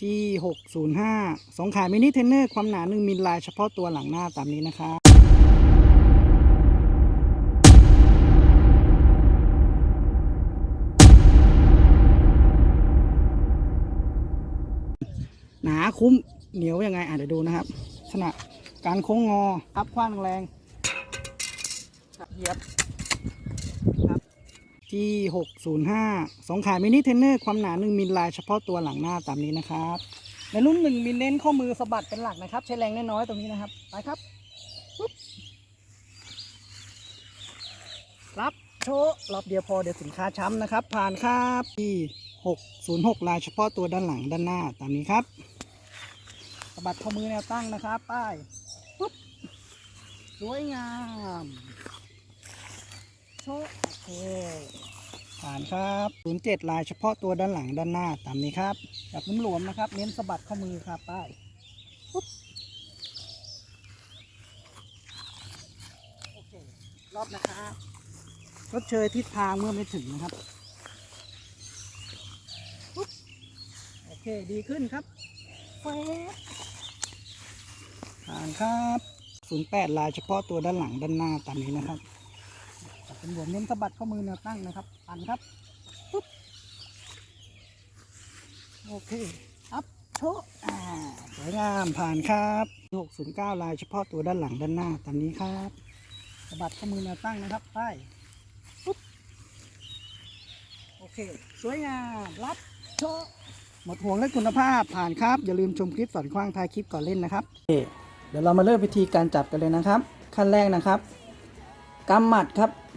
ที่ 605สงขลามินิเทนเนอร์ความหนา 1มิลลายเฉพาะตัวหลังหน้าตามนี้นะครับหนาคุ้มเหนียวยังไงอะเดี๋ยวดูนะครับลักษณะการโค้งงออัพคว้างแรงเหยียบครับ ที่ 605 สองขลามินิเทนเนอร์ความหนา 1มิลลายเฉพาะตัวหลังหน้าตามนี้นะครับ ในรุ่น 1มิลเน้นข้อมือสะบัดเป็นหลักนะครับ ใช้แรงน้อยๆตรงนี้นะครับ ไปครับปุ๊บรับโชว์รอบเดียวพอเดี๋ยวสินค้าช้ำนะครับ ผ่านครับที่606 ลายเฉพาะตัวด้านหลังด้านหน้าตามนี้ครับสะบัดข้อมือแนวตั้งนะครับ ป้ายปุ๊บสวยงาม โชว์โอเคผ่านครับ07ลายเฉพาะตัวด้านหลังด้านหน้าตามนี้ครับแบบนุ่มหลวมนะครับ เน้นสะบัดข้อมือครับไปปุ๊บโอเครอบนะครับรถเชยทิศทางเมื่อไม่ถึงนะครับปุ๊บโอเคดีขึ้นครับแฟบผ่านครับ08ลายเฉพาะตัวด้านหลังด้านหน้าตามนี้นะครับ เป็นหัวเน้นสะบัดข้อมือแนวตั้งนะครับปั่นครับปุ๊บโอเคอัพโชอ่าสวยงามผ่านครับ609ลายเฉพาะตัวด้านหลังด้านหน้าตามนี้ครับสะบัดข้อมือแนวตั้งนะครับไปปุ๊บโอเค สวยงามรับโชหมดห่วงเรื่องคุณภาพผ่านครับ อย่าลืมชมคลิปสอนคว้างท้ายคลิปก่อนเล่นนะครับเเดี๋ยวเรามาเริ่มวิธีการจับกันเลยนะครับ ขั้นแรกนะครับกำหมัดครับ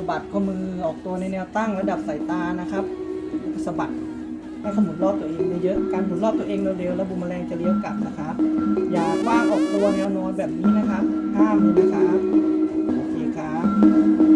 ะบัดข้อมือออกตัวในแนวตั้งระดับสายตานะครับสะบัดให้ขมุนรอบตัวเองเยอะๆการหมุนรอบตัวเองเร็วๆแล้วบูมแมลงจะเลี้ยวกลับนะครับ อย่ากว้างออกตัวแนวนอนแบบนี้นะครับห้ามเลยนะครับโอเคครับ